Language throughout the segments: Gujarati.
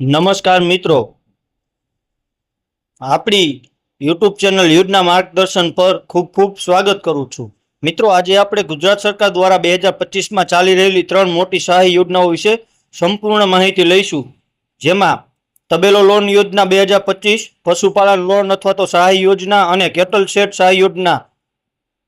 નમસ્કાર મિત્રો. આપણી યુટ્યુબ ચેનલ યુદ્ધના માર્ગદર્શન પર ખૂબ ખૂબ સ્વાગત કરું છું. મિત્રો, આજે આપણે ગુજરાત સરકાર દ્વારા બે હજાર પચીસમાં ચાલી રહેલી ત્રણ મોટી સહાય યોજનાઓ વિશે સંપૂર્ણ માહિતી લઈશું. જેમાં તબેલો લોન યોજના બે હજાર પચીસ, પશુપાલન લોન અથવા તો સહાય યોજના અને કેટલ શેડ સહાય યોજના,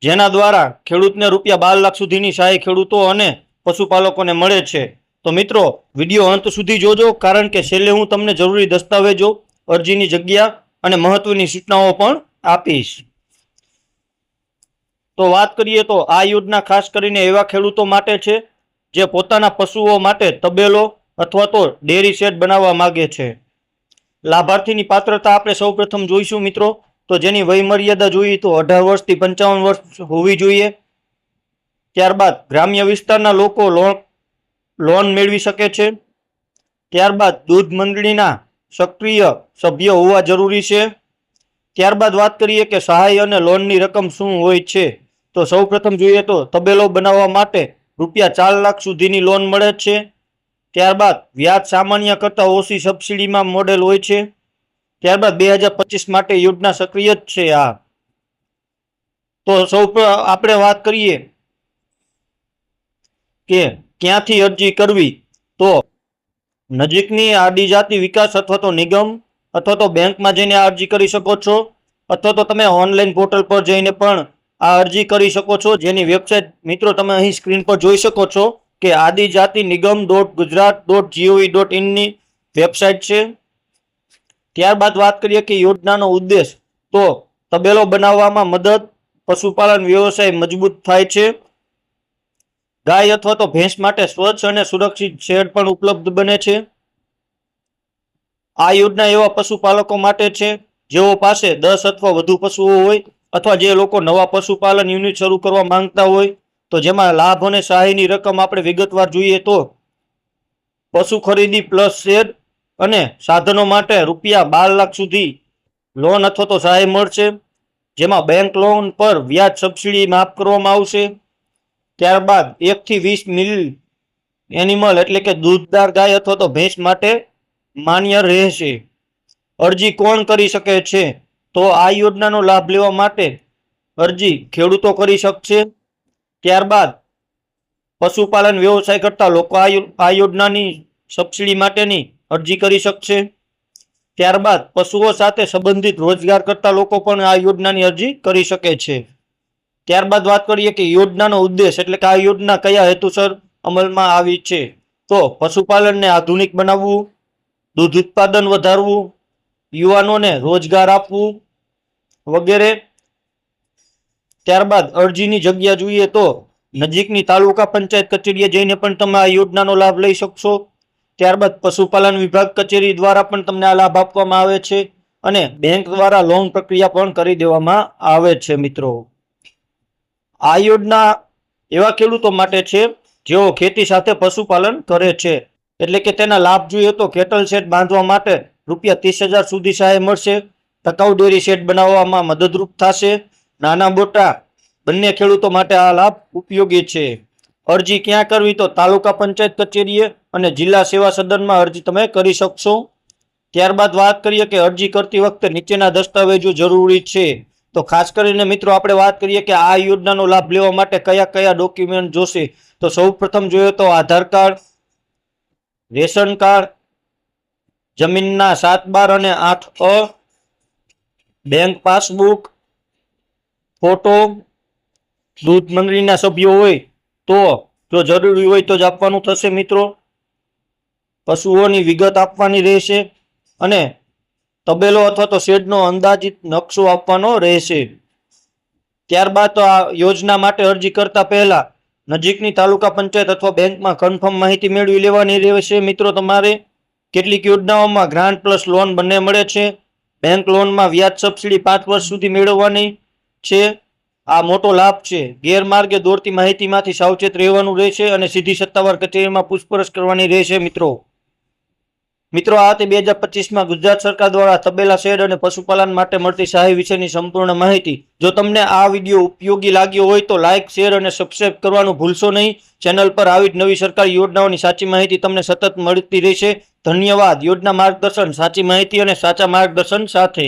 જેના દ્વારા ખેડૂતને રૂપિયા બાર લાખ સુધીની સહાય ખેડૂતો અને પશુપાલકોને મળે છે. તો મિત્રો, વીડિયો અંત સુધી જોજો, કારણ કે છેલ્લે હું તમને જરૂરી દસ્તાવેજો, અરજીની જગ્યા અને મહત્વની સૂચનાઓ પણ આપીશ. તો વાત કરીએ તો આ યોજના ખાસ કરીને એવા ખેડૂતો માટે છે, જે પોતાના પશુઓ માટે તબેલો અથવા તો ડેરી શેડ બનાવવા માગે છે. લાભાર્થીની પાત્રતા આપણે સૌપ્રથમ જોઈશું મિત્રો, તો જેની વયમર્યાદા જોઈએ તો અઢાર વર્ષથી પંચાવન વર્ષ હોવી જોઈએ. ત્યારબાદ ગ્રામ્ય વિસ્તારના લોકો લોન લોન મેળવી શકે છે? ત્યારબાદ દૂધ મંડળીના સક્રિય સભ્ય હોવા જરૂરી છે? ત્યારબાદ વાત કરીએ કે સહાય અને લોનની રકમ શું હોય છે? તો સૌપ્રથમ જોઈએ તો તબેલો બનાવવા માટે રૂપિયા ચાર લાખ સુધીની લોન મળે છે. ત્યારબાદ વ્યાજ સામાન્ય કરતાં ઓછી સબસિડીમાં મોડેલ હોય છે. ત્યારબાદ બે હજાર પચીસ માટે યોજના સક્રિય જ છે આ. તો સૌ આપણે વાત કરીએ કે ક્યાંથી અરજી કરવી? તો નજીકની આદિજાતિ વિકાસ અથવા તો નિગમ અથવા તો બેંકમાં જઈને આ અરજી કરી શકો છો. અથવા તો તમે ઓનલાઈન પોર્ટલ પર જઈને પણ આ અરજી કરી શકો છો. જેની વેબસાઇટ મિત્રો તમે અહીં સ્ક્રીન પર જોઈ શકો છો કે આદિજાતિ નિગમ dot Gujarat dot GOV dot ઇનની વેબસાઇટ છે. ત્યારબાદ વાત કરીએ કે યોજનાનો ઉદ્દેશ. તો તબેલો બનાવવામાં મદદ, પશુપાલન વ્યવસાય મજબૂત થાય છે. ગાય અથવા તો ભેંસ માટે સ્વચ્છ અને સુરક્ષિત શેડ પણ ઉપલબ્ધ બને છે. આ યોજના એવા પશુપાલકો માટે છે, જેઓ પાસે દસ અથવા વધુ પશુઓ હોય અથવા જે લોકો નવા પશુપાલન યુનિટ શરૂ કરવા માંગતા હોય, તો જેમાં લાભ અને સહાયની રકમ આપણે વિગતવાર જોઈએ તો પશુ ખરીદી પ્લસ શેડ અને સાધનો માટે રૂપિયા બાર લાખ સુધી લોન અથવા તો સહાય મળશે, જેમાં બેંક લોન પર વ્યાજ સબસિડી માફ કરવામાં આવશે ત્યારબાદ એકથી વીસ મિલ એનિમલ એટલે કે દૂધદાર ગાય અથવા તો ભેંસ માટે માન્ય રહેશે. અરજી કોણ કરી શકે છે? તો આ યોજનાનો લાભ લેવા માટે અરજી ખેડૂતો કરી શકશે. ત્યારબાદ પશુપાલન વ્યવસાય કરતા લોકો આ યોજનાની સબસિડી માટેની અરજી કરી શકશે. ત્યારબાદ પશુઓ સાથે સંબંધિત રોજગાર કરતા લોકો પણ આ યોજનાની અરજી કરી શકે છે. ત્યારબાદ વાત કરીએ કે યોજનાનો ઉદ્દેશ એટલે કે આ યોજના કયા હેતુસર અમલમાં આવી છે? તો પશુપાલનને આધુનિક બનાવવું, દૂધ ઉત્પાદન વધારવું, યુવાનોને રોજગાર આપવું વગેરે. ત્યારબાદ અરજીની જગ્યા જોઈએ તો નજીકની તાલુકા પંચાયત કચેરીએ જઈને પણ તમે આ યોજનાનો લાભ લઈ શકશો. ત્યારબાદ પશુપાલન વિભાગ કચેરી દ્વારા પણ તમને આ લાભ આપવામાં આવે છે અને બેંક દ્વારા લોન પ્રક્રિયા પણ કરી દેવામાં આવે છે મિત્રો. આ યોજના એવા ખેડૂતો માટે છે, જેઓ ખેતી સાથે પશુપાલન કરે છે. એટલે કે તેના લાભ જોઈએ તો કેટલ શેડ બાંધવા માટે રૂપિયા ત્રીસ હજાર સુધી સહાય મળશે. ટકાઉ ડેરી શેડ બનાવવામાં મદદરૂપ થશે. નાના મોટા બંને ખેડૂતો માટે આ લાભ ઉપયોગી છે. અરજી ક્યાં કરવી તો તાલુકા પંચાયત કચેરીએ અને જિલ્લા સેવા સદનમાં અરજી તમે કરી શકશો. ત્યારબાદ વાત કરીએ કે અરજી કરતી વખતે નીચેના દસ્તાવેજો જરૂરી છે. તો ખાસ કરીને મિત્રો આપણે વાત કરીએ કે આ યોજનાનો લાભ લેવા માટે કયા કયા ડોક્યુમેન્ટ જોશે? તો સૌ પ્રથમ જોઈએ તો આધાર કાર્ડ, રેશન કાર્ડ, જમીનના સાત બાર અને આઠ અ, બેંક પાસબુક, ફોટો, દૂધ મંડળીના સભ્યો હોય તો, જો જરૂરી હોય તો જ આપવાનું થશે મિત્રો. પશુઓની વિગત આપવાની રહેશે અને તબેલો અથવા તો શેડનો અંદાજિત નકશો આપવાનો રહેશે. ત્યારબાદ આ યોજના માટે અરજી કરતા પહેલા નજીકની તાલુકા પંચાયત અથવા બેંકમાં કન્ફર્મ માહિતી મેળવી લેવાની રહેશે. મિત્રો, તમારે કેટલીક યોજનાઓમાં ગ્રાન્ટ પ્લસ લોન બંને મળે છે. બેંક લોનમાં વ્યાજ સબસિડી પાંચ વર્ષ સુધી મેળવવાની છે. આ મોટો લાભ છે. ગેરમાર્ગે દોરતી માહિતીમાંથી સાવચેત રહેવાનું રહેશે અને સીધી સત્તાવાર કચેરીમાં પૂછપરછ કરવાની રહેશે, મિત્રો. મિત્રો, આ હતી બે હજાર પચીસમાં ગુજરાત સરકાર દ્વારા તબેલા શેડ અને પશુપાલન માટે મળતી સહાય વિશેની સંપૂર્ણ માહિતી. જો તમને આ વીડિયો ઉપયોગી લાગ્યો હોય તો લાઇક શેર અને સબસ્ક્રાઇબ કરવાનું ભૂલશો નહીં. ચેનલ પર આવી જ નવી સરકારી યોજનાઓની સાચી માહિતી તમને સતત મળતી રહેશે. ધન્યવાદ. યોજના માર્ગદર્શન સાચી માહિતી અને સાચા માર્ગદર્શન સાથે.